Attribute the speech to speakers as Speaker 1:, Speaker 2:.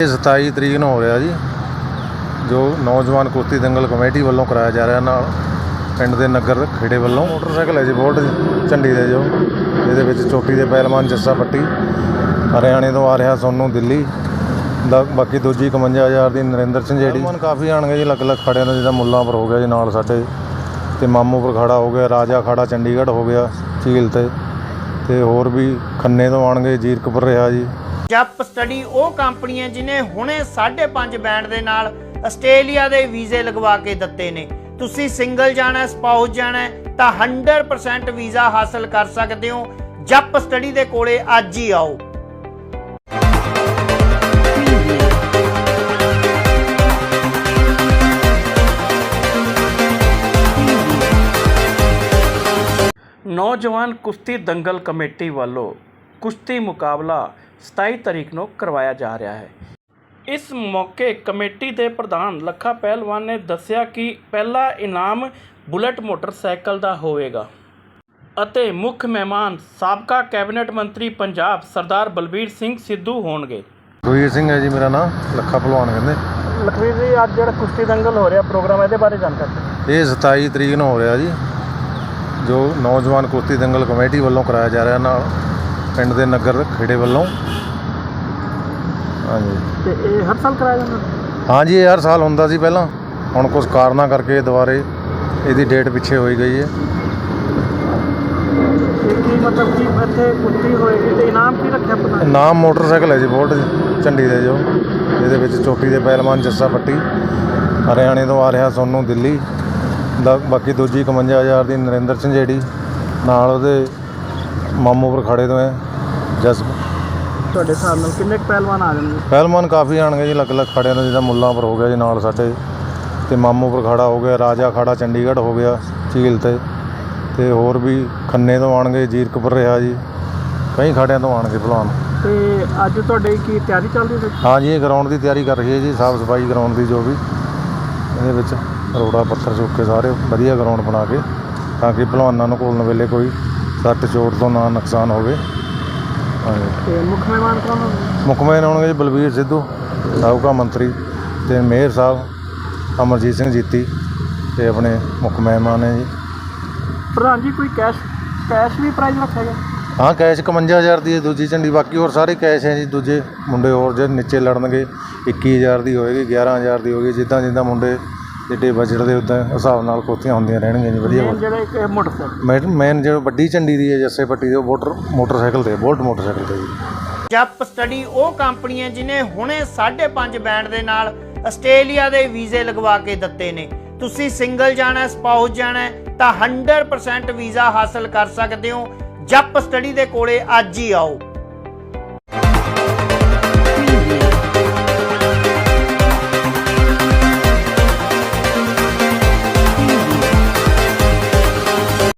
Speaker 1: ਇਹ 27 ਤਰੀਕ ਨੂੰ ਹੋ ਰਿਹਾ ਜੀ, ਜੋ ਨੌਜਵਾਨ ਕੁਸ਼ਤੀ ਦੰਗਲ ਕਮੇਟੀ ਵੱਲੋਂ ਕਰਾਇਆ ਜਾ ਰਿਹਾ ਨਾਲ, ਪਿੰਡ ਦੇ ਨਗਰ ਖੇੜੇ ਵੱਲੋਂ। ਮੋਟਰਸਾਈਕਲ ਹੈ ਜੀ ਬੋਲਟ ਝੰਡੀ ਦੇ ਜੋ ਜਿਹਦੇ ਵਿੱਚ ਚੋਟੀ ਦੇ ਪਹਿਲਵਾਨ ਜੱਸਾ ਪੱਟੀ ਹਰਿਆਣੇ ਤੋਂ ਆ ਰਿਹਾ ਸੋਨੂੰ ਦਿੱਲੀ, ਦਾ ਬਾਕੀ ਦੂਜੀ 51000 ਦੀ ਨਰਿੰਦਰ ਸਿੰਘ ਜਿਹੜੀ ਪਹਿਲਵਾਨ ਕਾਫੀ ਆਣਗੇ ਜੀ ਅਲੱਗ ਅਲੱਗ ਖੜਿਆਂ ਦਾ ਜਿੱਦਾਂ ਮੁੱਲਾਂਪੁਰ ਹੋ ਗਿਆ ਜੀ ਨਾਲ ਸਾਡੇ, ਤੇ ਮਾਮੂਪੁਰ ਖੜਾ ਹੋ ਗਿਆ, ਰਾਜਾ ਖੜਾ ਚੰਡੀਗੜ੍ਹ ਹੋ ਗਿਆ ਝੀਲ ਤੇ ਤੇ ਹੋਰ ਵੀ ਖੰਨੇ ਤੋਂ ਆਣਗੇ ਜੀਰਕਪੁਰ ਰਿਹਾ ਜੀ।
Speaker 2: ਜਪ ਸਟੱਡੀ ਉਹ ਕੰਪਨੀ ਹੈ ਜਿਨੇ ਹੁਣੇ 5.5 ਬੈਂਡ ਦੇ ਨਾਲ ਆਸਟ੍ਰੇਲੀਆ ਦੇ ਵੀਜ਼ੇ ਲਗਵਾ ਕੇ ਦਿੱਤੇ ਨੇ। ਤੁਸੀਂ ਸਿੰਗਲ ਜਾਣਾ, ਸਪਾਊਸ ਜਾਣਾ, ਤਾਂ 100% ਵੀਜ਼ਾ ਹਾਸਲ ਕਰ ਸਕਦੇ ਹੋ। ਜੱਪ ਸਟੱਡੀ ਦੇ ਕੋਲੇ ਅੱਜ ਹੀ ਆਓ।
Speaker 3: ਨੌਜਵਾਨ ਕੁਸ਼ਤੀ ਦੰਗਲ ਕਮੇਟੀ ਵੱਲੋਂ ਕੁਸ਼ਤੀ ਮੁਕਾਬਲਾ 27 ਤਰੀਕ ਨੂੰ ਕਰਵਾਇਆ ਜਾ ਰਿਹਾ ਹੈ। ਇਸ ਮੌਕੇ ਕਮੇਟੀ ਦੇ ਪ੍ਰਧਾਨ ਲੱਖਾ ਪਹਿਲਵਾਨ ਨੇ ਦੱਸਿਆ ਕਿ ਪਹਿਲਾ ਇਨਾਮ ਬੁਲਟ ਮੋਟਰਸਾਈਕਲ ਦਾ ਹੋਵੇਗਾ ਅਤੇ ਮੁੱਖ ਮਹਿਮਾਨ ਸਾਬਕਾ ਕੈਬਨਿਟ ਮੰਤਰੀ ਪੰਜਾਬ ਸਰਦਾਰ ਬਲਬੀਰ ਸਿੰਘ ਸਿੱਧੂ ਹੋਣਗੇ।
Speaker 1: ਗੁਰਵੀਰ ਸਿੰਘ ਹੈ ਜੀ ਮੇਰਾ ਨਾਮ ਲੱਖਾ ਭਲਵਾਨ ਕਹਿੰਦੇ।
Speaker 3: ਲਖਵੀਰ ਜੀ ਅੱਜ ਜਿਹੜਾ ਕੁਸ਼ਤੀ ਦੰਗਲ ਹੋ ਰਿਹਾ ਪ੍ਰੋਗਰਾਮ ਇਹਦੇ ਬਾਰੇ ਜਾਣਕਾਰੀ
Speaker 1: ਇਹ 27 ਤਰੀਕ ਨੂੰ ਹੋ ਰਿਹਾ ਜੀ ਜੋ ਨੌਜਵਾਨ ਕੁਸ਼ਤੀ ਦੰਗਲ ਕਮੇਟੀ ਵੱਲੋਂ ਕਰਾਇਆ ਜਾ ਰਿਹਾ ਨਾਲ ਪਿੰਡ ਦੇ ਨਗਰ ਖੇੜੇ ਵੱਲੋਂ। ਹਾਂਜੀ।
Speaker 3: ਤੇ ਇਹ ਹਰ ਸਾਲ ਕਰਾਇਆ ਜਾਂਦਾ?
Speaker 1: ਹਾਂਜੀ ਇਹ ਹਰ ਸਾਲ ਹੁੰਦਾ ਸੀ ਪਹਿਲਾਂ। ਹੁਣ ਕੁਝ ਕਾਰਨਾਂ ਕਰਕੇ ਦੁਬਾਰੇ ਇਹਦੀ ਡੇਟ ਪਿੱਛੇ ਹੋਈ ਗਈ ਹੈ।
Speaker 3: ਇਹ ਕੀ ਮਤਲਬ ਕਿ ਇੱਥੇ ਕੁਸ਼ਤੀ ਹੋਏਗੀ ਤੇ ਇਨਾਮ ਕੀ ਰੱਖਿਆ ਪਤਾ?
Speaker 1: ਨਾਮ ਮੋਟਰਸਾਈਕਲ ਹੈ ਜੀ ਬੋਲਟ ਝੰਡੀ ਦੇ ਜੋ। ਇਹਦੇ ਵਿੱਚ ਚੋਟੀ ਦੇ ਪਹਿਲਵਾਨ ਜੱਸਾ ਪੱਟੀ ਹਰਿਆਣੇ ਤੋਂ ਆ ਰਿਹਾ ਸੋਨੂੰ ਦਿੱਲੀ ਦਾ ਬਾਕੀ ਦੂਜੀ 51000 ਦੀ ਨਰਿੰਦਰ ਸਿੰਘ ਜਿਹੜੀ ਨਾਲ ਉਹਦੇ ਮਾਮੂਪੁਰ ਖੜੇ ਤੋਂ ਹੈ ਜਸ
Speaker 3: ਤੁਹਾਡੇ ਹਿਸਾਬ ਨਾਲ ਕਿੰਨੇ ਕੁ ਪਹਿਲਵਾਨ ਆ ਜਾਣਗੇ?
Speaker 1: ਪਹਿਲਵਾਨ ਕਾਫੀ ਆਣਗੇ ਜੀ ਅਲੱਗ ਅਲੱਗ ਖੜਿਆਂ ਦਾ ਜਿੱਦਾਂ ਮੁੱਲਾਂਪੁਰ ਹੋ ਗਿਆ ਜੀ ਨਾਲ ਸਾਡੇ ਤੇ ਮਾਮੂਪੁਰ ਖੜਾ ਹੋ ਗਿਆ ਰਾਜਾ ਖੜਾ ਚੰਡੀਗੜ੍ਹ ਹੋ ਗਿਆ ਝੀਲ ਤੇ। ਤੇ ਹੋਰ ਵੀ ਖੰਨੇ ਤੋਂ ਆਣਗੇ ਜੀਰਕਪੁਰ ਰਿਹਾ ਜੀ ਕਈ ਖੜਿਆਂ ਤੋਂ ਆਣਗੇ ਭਲਵਾਨ
Speaker 3: ਤੇ ਅੱਜ ਤੁਹਾਡੇ ਕੀ ਤਿਆਰੀ ਚੱਲ ਰਹੀ ਹੈ
Speaker 1: ਹਾਂ ਜੀ ਇਹ ਗਰਾਊਂਡ ਦੀ ਤਿਆਰੀ ਕਰ ਰਹੀ ਹੈ ਜੀ ਸਾਫ਼ ਸਫ਼ਾਈ ਗਰਾਊਂਡ ਦੀ ਜੋ ਵੀ। ਇਹਦੇ ਵਿੱਚ ਰੋੜਾ ਪੱਥਰ ਚੁੱਕ ਕੇ ਸਾਰੇ ਵਧੀਆ ਗਰਾਊਂਡ ਬਣਾ ਕੇ ਤਾਂ ਕਿ ਭਲਵਾਨਾਂ ਨੂੰ ਘੋਲਣ ਵੇਲੇ ਕੋਈ ਸੱਟ ਚੋਟ ਤੋਂ ਨਾ ਨੁਕਸਾਨ ਹੋਵੇ। ਹਾਂਜੀ।
Speaker 3: ਤੇ ਮੁੱਖ ਮਹਿਮਾਨ ਕੌਣ ਹੋਣਗੇ?
Speaker 1: ਮੁੱਖ ਮਹਿਮਾਨ ਆਉਣਗੇ ਜੀ ਬਲਬੀਰ ਸਿੱਧੂ ਸਾਬਕਾ ਮੰਤਰੀ ਤੇ ਮੇਅਰ ਸਾਹਿਬ ਅਮਰਜੀਤ ਸਿੰਘ ਜੀਤੀ ਤੇ ਆਪਣੇ ਮੁੱਖ ਮਹਿਮਾਨ ਨੇ ਜੀ।
Speaker 3: ਪ੍ਰਧਾਨ ਜੀ ਕੋਈ ਕੈਸ਼ ਕੈਸ਼ ਵੀ ਪ੍ਰਾਈਜ਼ ਰੱਖਿਆ ਗਿਆ?
Speaker 1: ਹਾਂ ਕੈਸ਼ 51000 ਦੀ ਹੈ ਦੂਜੀ ਝੰਡੀ ਬਾਕੀ ਹੋਰ ਸਾਰੇ ਕੈਸ਼ ਹੈ ਜੀ ਦੂਜੇ ਮੁੰਡੇ ਹੋਰ ਜਿਹੜੇ ਨੀਚੇ ਲੜਨਗੇ 21000 ਦੀ ਹੋਏਗੀ 11000 ਦੀ ਹੋਏਗੀ ਜਿੱਦਾਂ ਜਿੱਦਾਂ ਮੁੰਡੇ ਜਿੱਡੇ ਬਜਟ ਦੇ ਉਦਾਂ ਹਿਸਾਬ ਨਾਲ ਕੋਤੀਆਂ ਹੁੰਦੀਆਂ ਰਹਿਣਗੀਆਂ ਜੀ ਵਧੀਆ
Speaker 3: ਜਿਹੜਾ ਇੱਕ ਮੋਟਰਸਾਈਕਲ
Speaker 1: ਮੈਂ ਮੇਨ ਜਿਹੜਾ ਵੱਡੀ ਝੰਡੀ ਦੀ ਹੈ ਜੱਸੇ ਪੱਟੀ ਦੀ ਉਹ ਮੋਟਰ ਮੋਟਰਸਾਈਕਲ ਤੇ ਬੋਲਟ ਮੋਟਰਸਾਈਕਲ ਤੇ ਜੀ।
Speaker 2: ਜੱਪ ਸਟੱਡੀ ਉਹ ਕੰਪਨੀ ਹੈ ਜਿਨੇ ਹੁਣੇ 5.5 ਬੈਂਡ ਦੇ ਨਾਲ ਆਸਟ੍ਰੇਲੀਆ ਦੇ ਵੀਜ਼ੇ ਲਗਵਾ ਕੇ ਦਿੱਤੇ ਨੇ। ਤੁਸੀਂ ਸਿੰਗਲ ਜਾਣਾ ਸਪਾਊਸ ਜਾਣਾ ਹੈ ਤਾਂ 100% ਵੀਜ਼ਾ ਹਾਸਲ ਕਰ ਸਕਦੇ ਹੋ। ਜੱਪ ਸਟੱਡੀ ਦੇ ਕੋਲੇ ਅੱਜ ਹੀ ਆਓ।